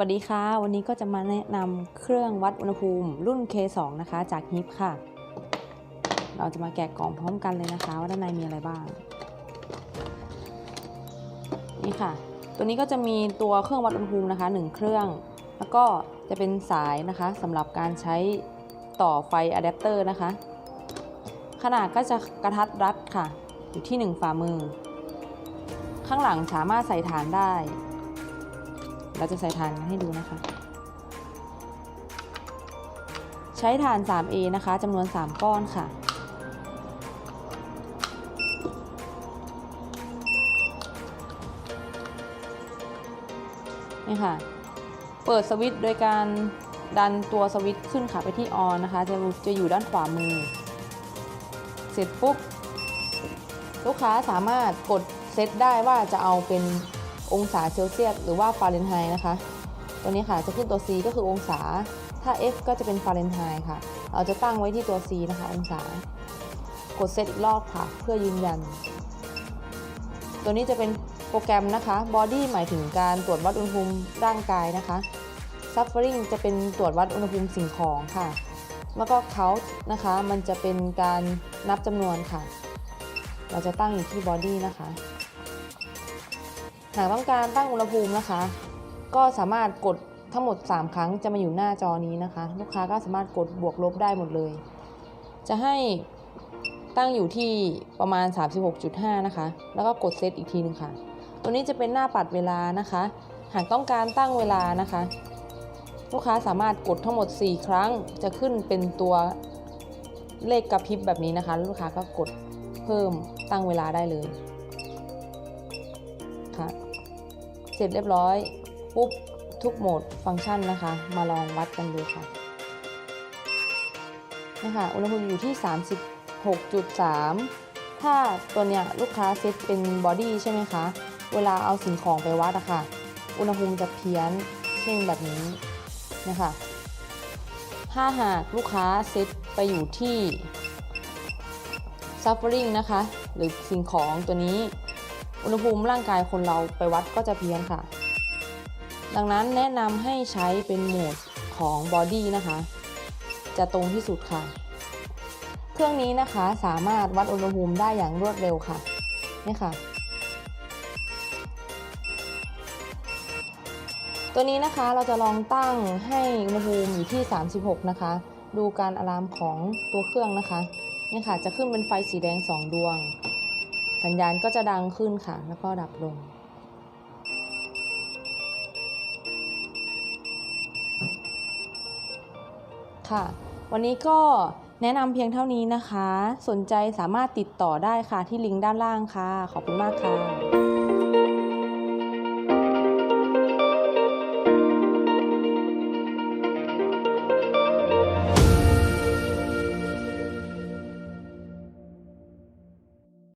วัสดีค่ะ วันนี้ก็จะมาแนะนำเครื่องวัดอุณหภูมิรุ่น K2 นะคะ จากฮิปค่ะ เราจะมาแกะกล่องพร้อมกันเลยนะคะ ว่าด้านในมีอะไรบ้าง นี่ค่ะ ตัวนี้ก็จะมีตัวเครื่องวัดอุณหภูมินะคะ1เครื่อง แล้วก็จะเป็นสายนะคะสำหรับการใช้ต่อไฟอะแดปเตอร์นะคะ ขนาดก็จะกระทัดรัดค่ะ อยู่ที่ 1 ฝ่ามือ ข้างหลังสามารถใส่ฐานได้ เราจะใส่ถ่านให้ดูนะคะ ใช้ถ่าน 3A นะคะจำนวน 3 ก้อนค่ะนี่ค่ะ เปิดสวิตช์โดยการดันตัวสวิตช์ขึ้นค่ะไปที่ออนนะคะ จะจะอยู่ด้านขวามือ เสร็จปุ๊บ ลูกค้าสามารถกดเซตได้ว่าจะเอาเป็น องศาเซลเซียสหรือว่าฟาเรนไฮต์นะคะ ตัวนี้ค่ะจะขึ้นตัว C ก็คือองศา ถ้า F ก็จะเป็นฟาเรนไฮต์ค่ะ เราจะตั้งไว้ที่ตัว C นะคะ องศา กดเซตอีกรอบค่ะ เพื่อยืนยัน ตัวนี้จะเป็นโปรแกรมนะคะ Body หมายถึงการตรวจวัดอุณหภูมิร่างกายนะคะ Suffering จะเป็นตรวจวัดอุณหภูมิสิ่งของค่ะ แล้วก็ Count นะคะ มันจะเป็นการนับจำนวนค่ะ เราจะตั้งอยู่ที่ Body นะคะ หากต้องการตั้งอุณหภูมินะคะ ก็สามารถกดทั้งหมด 3 ครั้งจะมาอยู่หน้าจอนี้นะคะ ลูกค้าก็สามารถกดบวกลบได้หมดเลย จะให้ตั้งอยู่ที่ประมาณ 36.5 นะคะ แล้วก็กดเซตอีกทีหนึงค่ะ ตัวนี้จะเป็นหน้าปัดเวลานะคะ หากต้องการตั้งเวลานะคะ ลูกค้าสามารถกดทั้งหมด 4 ครั้งจะขึ้นเป็นตัวเลขกระพริบแบบนี้นะคะ ลูกค้าก็กดเพิ่มตั้งเวลาได้เลยค่ะ เสร็จเรียบร้อย ปุ๊บ ทุกโหมดฟังก์ชันนะคะ มาลองวัดกันดูค่ะนะคะอุณหภูมิอยู่ที่ 36.3 ถ้าตัวเนี้ยลูกค้าเซตเป็นบอดี้ใช่ไหมคะ เวลาเอาสิ่งของไปวัดอะค่ะ อุณหภูมิจะเพี้ยนเช่นแบบนี้นะคะถ้าหากลูกค้าเซตไปอยู่ที่ suffering นะคะ หรือสิ่งของตัวนี้ อุณหภูมิร่างกายคนเราไปวัดก็จะเพี้ยนค่ะ ดังนั้นแนะนำให้ใช้เป็นโหมดของ Body นะคะ จะตรงที่สุดค่ะ เครื่องนี้นะคะสามารถวัดอุณหภูมิได้อย่างรวดเร็วค่ะ นี่ค่ะ ตัวนี้นะคะเราจะลองตั้งให้อุณหภูมิอยู่ที่ 36 นะคะ ดูการอะลามของตัวเครื่องนะคะ นี่ค่ะจะขึ้นเป็นไฟสีแดง 2 ดวง สัญญาณก็จะดังขึ้นค่ะ แล้วก็ดับลง ค่ะ วันนี้ก็แนะนำเพียงเท่านี้นะคะ สนใจสามารถติดต่อได้ค่ะที่ลิงก์ด้านล่างค่ะ ขอบคุณมากค่ะ